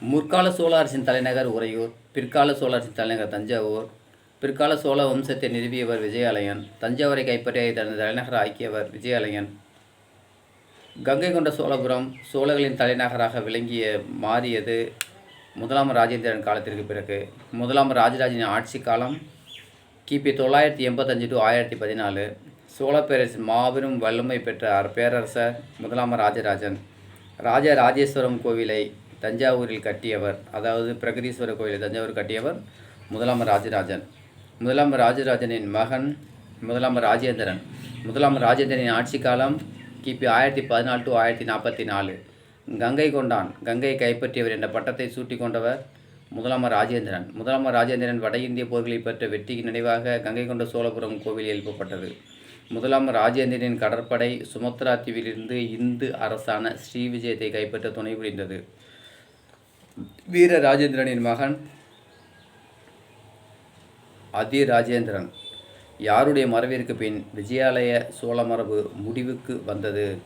முற்கால சோழ அரசின் தலைநகர் உறையூர் பிற்கால சோழ அரசின் தலைநகர் தஞ்சாவூர் பிற்கால சோழ வம்சத்தை நிறுவியவர் விஜயாலயன் தஞ்சாவூரை கைப்பற்றிய தனது தலைநகர் ஆக்கியவர் விஜயாலயன். கங்கை கொண்ட சோழபுரம் சோழர்களின் தலைநகராக விளங்கிய மாறியது முதலாம் ராஜேந்திரன் காலத்திற்கு பிறகு. முதலாம் ராஜராஜனின் ஆட்சி காலம் கிபி தொள்ளாயிரத்தி எண்பத்தஞ்சு டு ஆயிரத்தி பதினாலு. சோழ பேரரசின் மாபெரும் வல்லமை பெற்ற பேரரசர் முதலாம் ராஜராஜன். ராஜ ராஜேஸ்வரம் கோவிலை தஞ்சாவூரில் கட்டியவர் அதாவது பிரகதீஸ்வரர் கோயிலை தஞ்சாவூர் கட்டியவர் முதலாம் ராஜராஜன். முதலாம் ராஜராஜனின் மகன் முதலாம் ராஜேந்திரன். முதலாம் ராஜேந்திரனின் ஆட்சி காலம் கிபி ஆயிரத்தி பதினாலு டு ஆயிரத்தி நாற்பத்தி நாலு கங்கை கொண்டான். கங்கையை கைப்பற்றியவர் என்ற பட்டத்தை சூட்டிக் கொண்டவர் முதலாமர் ராஜேந்திரன். முதலாமர் ராஜேந்திரன் வட இந்திய போர்களில் பெற்ற வெற்றிக்கு நினைவாக கங்கை கொண்ட சோழபுரம் கோவில் எழுப்பப்பட்டது. முதலாம் ராஜேந்திரனின் கடற்படை சுமத்ரா தீவிலிருந்து இந்து அரசான ஸ்ரீவிஜயத்தை கைப்பற்ற துணை புரிந்தது. வீர ராஜேந்திரனின் மகன் அதி ராஜேந்திரன். யாருடைய மறைவிற்கு பின் விஜயாலய சோழ மரபு முடிவுக்கு வந்தது?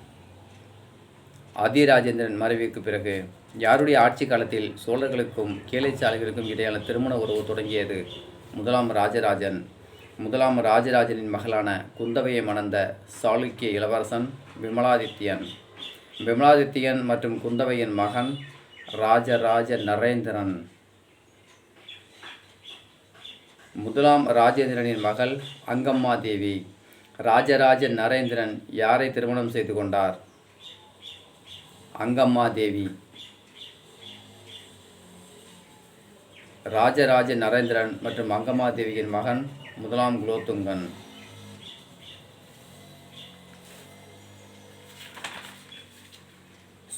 அதிராஜேந்திரன் மறைவிற்கு பிறகு யாருடைய ஆட்சி காலத்தில் சோழர்களுக்கும் கேளைச்சாலைகளுக்கும் இடையான திருமண உறவு தொடங்கியது? முதலாம் ராஜராஜன். முதலாம் ராஜராஜனின் மகளான குந்தவையை மணந்த சாளுக்கிய இளவரசன் விமலாதித்யன். விமலாதித்யன் மற்றும் குந்தவையின் மகன் ராஜராஜ நரேந்திரன் முதலாம் ராஜேந்திரனின் மகள் அங்கம்மா தேவி ராஜராஜ நரேந்திரன் யாரை திருமணம் செய்து கொண்டார்? அங்கம்மா தேவி ராஜராஜ நரேந்திரன் மற்றும் அங்கம்மா தேவியின் மகன் முதலாம் குலோத்துங்கன்.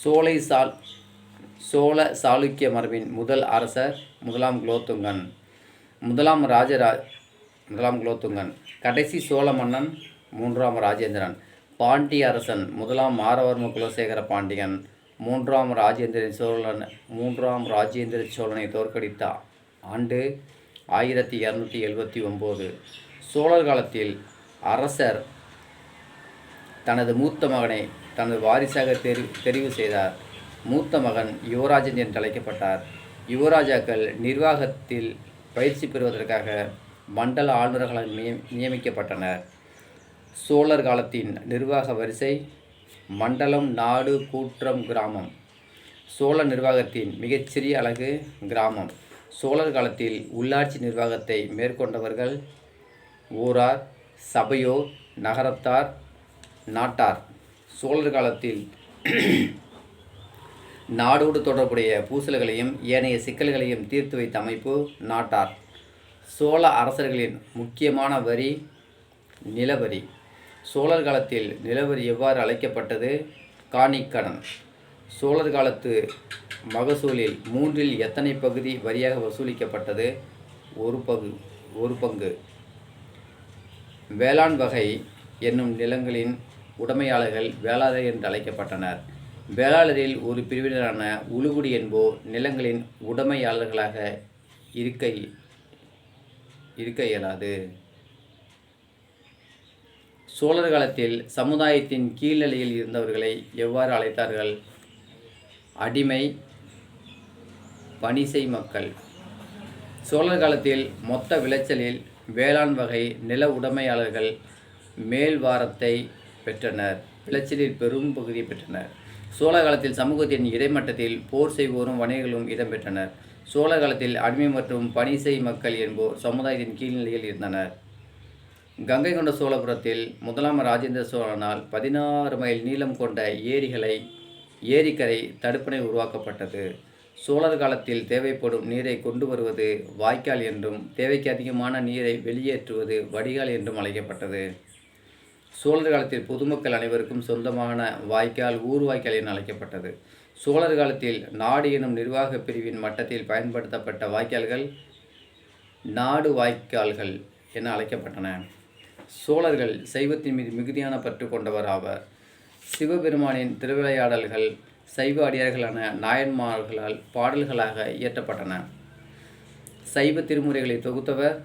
சோலை சால் சோழ சாளுக்கிய மரபின் முதல் அரசர் முதலாம் குலோத்துங்கன். முதலாம் ராஜரா முதலாம் குலோத்துங்கன். கடைசி சோழ மன்னன் மூன்றாம் ராஜேந்திரன். பாண்டிய அரசன் முதலாம் மாரவர்ம குலசேகர பாண்டியன். மூன்றாம் ராஜேந்திர சோழன் மூன்றாம் ராஜேந்திர சோழனை தோற்கடித்த ஆண்டு ஆயிரத்தி இரநூத்தி எழுபத்தி ஒம்பது. சோழர் காலத்தில் அரசர் தனது மூத்த மகனை தனது வாரிசாக தெரிவு தெரிவு செய்தார். மூத்த மகன் யுவராஜன் என்று அழைக்கப்பட்டார். யுவராஜாக்கள் நிர்வாகத்தில் பயிற்சி பெறுவதற்காக மண்டல ஆளுநர்களால் நியமிக்கப்பட்டனர். சோழர் காலத்தின் நிர்வாக வரிசை மண்டலம் நாடு கூற்றம் கிராமம். சோழ நிர்வாகத்தின் மிகச்சிறிய அழகு கிராமம். சோழர் காலத்தில் உள்ளாட்சி நிர்வாகத்தை மேற்கொண்டவர்கள் ஊரார் சபையோர் நகரத்தார் நாட்டார். சோழர் காலத்தில் நாடோடு தொடர்புடைய பூசல்களையும் ஏனைய சிக்கல்களையும் தீர்த்து வைத்த அமைப்பு நாட்டார். சோழ அரசர்களின் முக்கியமான வரி நிலவரி. சோழர் காலத்தில் நிலவரி எவ்வாறு அழைக்கப்பட்டது? காணிக்கடன். சோழர் காலத்து மகசூலில் மூன்றில் எத்தனை பகுதி வரியாக வசூலிக்கப்பட்டது? ஒரு பகு ஒரு பங்கு. வேளாண் வகை என்னும் நிலங்களின் உடைமையாளர்கள் வேளாளர் என்று அழைக்கப்பட்டனர். வேளாளரில் ஒரு பிரிவினரான உழுகுடி என்போர் நிலங்களின் உடைமையாளர்களாக இருக்க இருக்க இயலாது. சோழர் காலத்தில் சமுதாயத்தின் கீழ்நிலையில் இருந்தவர்களை எவ்வாறு அழைத்தார்கள்? அடிமை பனிசை மக்கள். சோழர் காலத்தில் மொத்த விளைச்சலில் வேளாண் வகை நில உடைமையாளர்கள் மேல்வாரத்தை பெற்றனர். விளைச்சலில் பெரும் பகுதியை பெற்றனர். சோழ காலத்தில் சமூகத்தின் இடைமட்டத்தில் போர் செய்வோரும் வணிகர்களும் இடம்பெற்றனர். சோழர் காலத்தில் அடிமை மற்றும் பணிசெய் மக்கள் என்போர் சமுதாயத்தின் கீழ்நிலையில் இருந்தனர். கங்கை கொண்ட சோழபுரத்தில் முதலாம் ராஜேந்திர சோழனால் பதினாறு மைல் நீளம் கொண்ட ஏரிகளை ஏரிக்கரை தடுப்பணை உருவாக்கப்பட்டது. சோழர் காலத்தில் தேவைப்படும் நீரை கொண்டு வருவது வாய்க்கால் என்றும் தேவைக்கு அதிகமான நீரை வெளியேற்றுவது வடிகால் என்றும் அழைக்கப்பட்டது. சோழர் காலத்தில் பொதுமக்கள் அனைவருக்கும் சொந்தமான வாய்க்கால் ஊர் வாய்க்கால் என அழைக்கப்பட்டது. சோழர் காலத்தில் நாடு எனும் நிர்வாக பிரிவின் மட்டத்தில் பயன்படுத்தப்பட்ட வாய்க்கால்கள் நாடு வாய்க்கால்கள் என அழைக்கப்பட்டன. சோழர்கள் சைவத்தின் மீது மிகுதியான பற்று கொண்டவர் ஆவர். சிவபெருமானின் திருவிளையாடல்கள் சைவ அடியார்களான நாயன்மார்களால் பாடல்களாக இயற்றப்பட்டன. சைவ திருமுறைகளை தொகுத்தவர்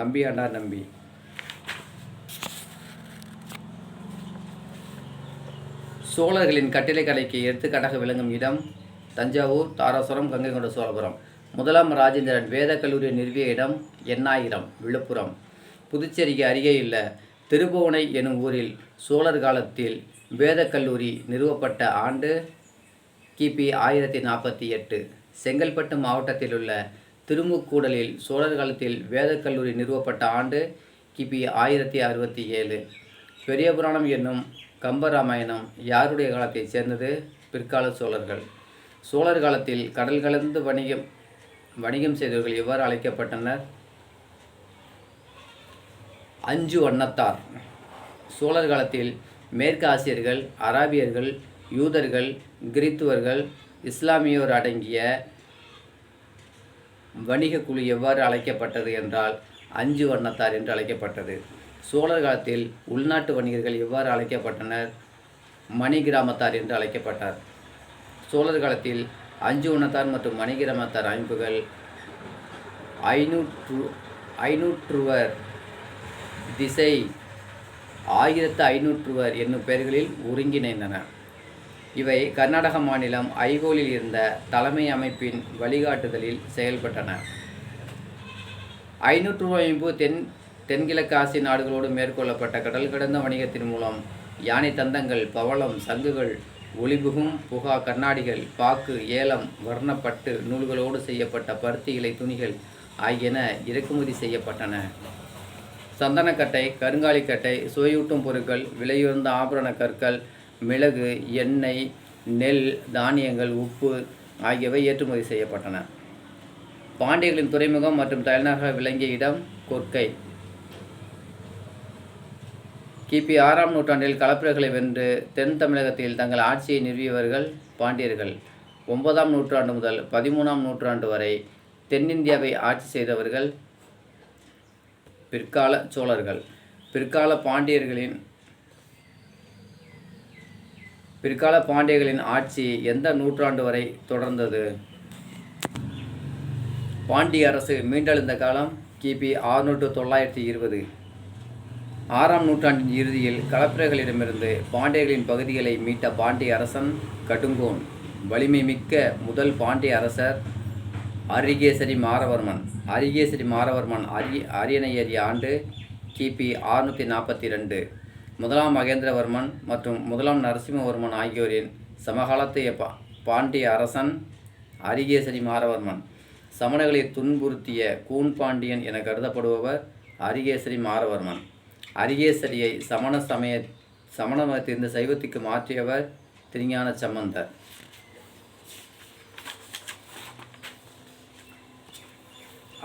நம்பியாண்டார் நம்பி. சோழர்களின் கட்டிலைக்கலைக்கு எடுத்துக்காட்டாக விளங்கும் இடம் தஞ்சாவூர் தாராசுரம் கங்கை கொண்ட சோழபுரம். முதலாம் ராஜேந்திரன் வேத கல்லூரியை நிறுவிய இடம் எண்ணாயிரம் விழுப்புரம். புதுச்சேரிக்கு அருகே உள்ள திருபுவனை எனும் ஊரில் சோழர் காலத்தில் வேத கல்லூரி நிறுவப்பட்ட ஆண்டு கிபி ஆயிரத்தி நாற்பத்தி எட்டு. செங்கல்பட்டு மாவட்டத்தில் உள்ள திருமுக்கூடலில் சோழர் காலத்தில் வேதக் கல்லூரி நிறுவப்பட்ட ஆண்டு கிபி ஆயிரத்தி அறுபத்தி ஏழு. பெரிய புராணம் என்னும் கம்பராமாயணம் யாருடைய காலத்தைச் சேர்ந்தது? பிற்கால சோழர்கள். சோழர் காலத்தில் கடல் கலந்து வணிகம் வணிகம் செய்தவர்கள் எவ்வாறு அழைக்கப்பட்டனர்? அஞ்சு வண்ணத்தார். சோழர் காலத்தில் மேற்கு ஆசியர்கள் அராபியர்கள் யூதர்கள் கிறித்துவர்கள் இஸ்லாமியோர் அடங்கிய வணிக குழு எவ்வாறு அழைக்கப்பட்டது என்றால் அஞ்சு வண்ணத்தார் என்று அழைக்கப்பட்டது. சோழர் காலத்தில் உள்நாட்டு வணிகர்கள் எவ்வாறு அழைக்கப்பட்டனர்? மணி கிராமத்தார் என்று அழைக்கப்பட்டார். சோழர் காலத்தில் அஞ்சு உணத்தார் மற்றும் மணி கிராமத்தார் அமைப்புகள் ஐநூற்று ஐநூற்றுவர் திசை ஆயிரத்து ஐநூற்றுவர் என்னும் பெயர்களில் ஒருங்கிணைந்தன இவை கர்நாடக மாநிலம் ஐகோலில் இருந்த தலைமை அமைப்பின் வழிகாட்டுதலில் செயல்பட்டன. ஐநூற்று அமைப்பு தென் தென்கிழக்கு ஆசிய நாடுகளோடு மேற்கொள்ளப்பட்ட கடல் கடந்த வணிகத்தின் மூலம் யானை தந்தங்கள் பவளம் சங்குகள் ஒளிபுகும் புகா கண்ணாடிகள் பாக்கு ஏலம் வர்ணப்பட்டு நூல்களோடு செய்யப்பட்ட பருத்தி இலை துணிகள் ஆகியன இறக்குமதி செய்யப்பட்டன. சந்தனக்கட்டை கருங்காலிக்கட்டை சுவையூட்டும் பொருட்கள் விலையுயர்ந்த ஆபரண கற்கள் மிளகு எண்ணெய் நெல் தானியங்கள் உப்பு ஆகியவை ஏற்றுமதி செய்யப்பட்டன. பாண்டியர்களின் துறைமுகம் மற்றும் தலைநகர விளங்கிய இடம் கொற்கை. கிபி ஆறாம் நூற்றாண்டில் கலப்பிரர்களை வென்று தென் தமிழகத்தில் தங்கள் ஆட்சியை நிறுவியவர்கள் பாண்டியர்கள். ஒன்பதாம் நூற்றாண்டு முதல் பதிமூணாம் நூற்றாண்டு வரை தென்னிந்தியாவை ஆட்சி செய்தவர்கள் பிற்கால சோழர்கள். பிற்கால பாண்டியர்களின் பிற்கால பாண்டியர்களின் ஆட்சி எந்த நூற்றாண்டு வரை தொடர்ந்தது? பாண்டிய அரசு மீண்டெழுந்த காலம் கிபி ஆறுநூற்று தொள்ளாயிரத்தி இருபது. ஆறாம் நூற்றாண்டின் இறுதியில் களப்பிரர்களிடமிருந்து பாண்டியர்களின் பகுதிகளை மீட்ட பாண்டிய அரசன் கடுங்கோன் வலிமை மிக்க முதல் பாண்டிய அரசர் அரிகேசரி மாரவர்மன். அரிகேசரி மாரவர்மன் அரி அரியணை ஏறிய ஆண்டு கிபி ஆறுநூற்றி நாற்பத்தி ரெண்டு முதலாம் மகேந்திரவர்மன் மற்றும் முதலாம் நரசிம்மவர்மன் ஆகியோரின் சமகாலத்தைய பா பாண்டிய அரசன் அரிகேசரி மாரவர்மன். சமணர்களை துன்புறுத்திய கூன் பாண்டியன் என கருதப்படுபவர் அரிகேசரி மாரவர்மன். அரியேசரியை சமண சமய சமண மதத்திலிருந்து சைவத்துக்கு மாற்றியவர் திருஞான சம்பந்தர்.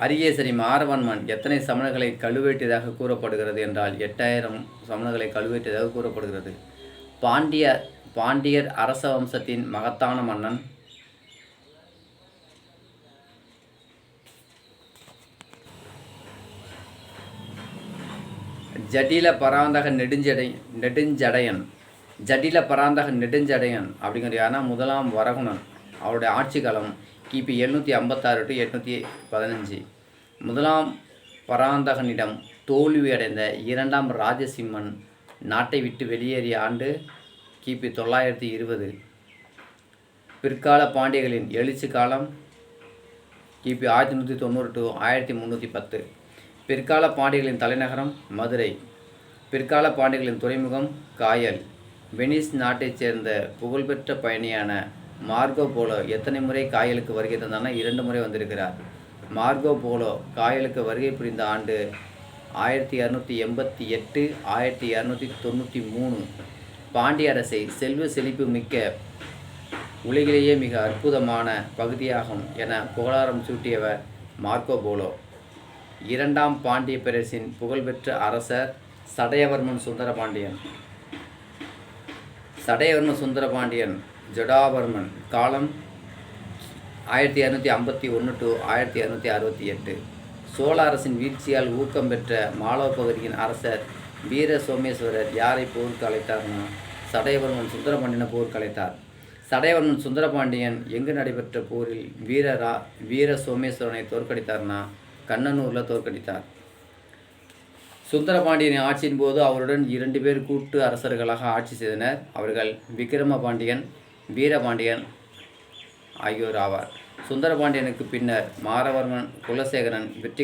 அரியேசரி மாரவன்மன் எத்தனை சமணர்களை கழுவேற்றியதாக கூறப்படுகிறது என்றால் எட்டாயிரம் சமணர்களை கழுவேற்றியதாக கூறப்படுகிறது. பாண்டிய பாண்டியர் அரச வம்சத்தின் மகத்தான மன்னன் ஜடில பராந்தக நெடுஞ்சடை நெடுஞ்சடையன். ஜடில பராந்தக நெடுஞ்சடையன் அப்படிங்கிற யாருன்னா முதலாம் வரகுணன். அவருடைய ஆட்சி காலம் கிபி எழுநூற்றி ஐம்பத்தாறு டு எட்நூற்றி பதினஞ்சு. முதலாம் பராந்தகனிடம் தோல்வியடைந்த இரண்டாம் ராஜசிம்மன் நாட்டை விட்டு வெளியேறிய ஆண்டு கிபி தொள்ளாயிரத்தி இருபது. பிற்கால பாண்டியர்களின் எழுச்சி காலம் கிபி ஆயிரத்தி நூற்றி தொண்ணூறு டு ஆயிரத்தி முந்நூற்றி பத்து. பிற்கால பாண்டியர்களின் தலைநகரம் மதுரை. பிற்கால பாண்டியர்களின் துறைமுகம் காயல். வெனிஸ் நாட்டைச் சேர்ந்த புகழ்பெற்ற பயணியான மார்கோ போலோ எத்தனை முறை காயலுக்கு வருகை தந்தானா இரண்டு முறை வந்திருக்கிறார். மார்கோ போலோ காயலுக்கு வருகை புரிந்த ஆண்டு ஆயிரத்தி இரநூத்தி எண்பத்தி எட்டு ஆயிரத்தி இரநூத்தி தொண்ணூற்றி மூணு. பாண்டிய அரசை செல்வ செழிப்பு மிக்க உலகிலேயே மிக அற்புதமான பகுதியாகும் என புகழாரம் சூட்டியவர் மார்க்கோ போலோ. இரண்டாம் பாண்டிய பேரரசின் புகழ்பெற்ற அரசர் சடையவர்மன் சுந்தரபாண்டியன். சடையவர்மன் சுந்தரபாண்டியன் ஜடாவர்மன் காலம் ஆயிரத்தி இரநூத்தி ஐம்பத்தி ஒன்று டு ஆயிரத்தி இரநூத்தி அறுபத்தி எட்டு. சோழ அரசின் வீழ்ச்சியால் ஊக்கம் பெற்ற மாலவ பகுதியின் அரசர் வீர சோமேஸ்வரர் யாரை போருக்கு அழைத்தார்னா சடையவர்மன் சுந்தரபாண்டியனை போருக்கு அழைத்தார் சடையவர்மன் சுந்தரபாண்டியன் எங்கு நடைபெற்ற போரில் வீரரா வீர சோமேஸ்வரனை தோற்கடித்தார்னா? கண்ணனூரில் தோற்கடித்தார். சுந்தரபாண்டியனின் ஆட்சியின் போது அவருடன் இரண்டு பேர் கூட்டு அரசர்களாக ஆட்சி செய்தனர். அவர்கள் விக்கிரம பாண்டியன் வீரபாண்டியன் ஆகியோர் ஆவார் சுந்தரபாண்டியனுக்கு பின்னர் மாறவர்மன் குலசேகரன் வெற்றி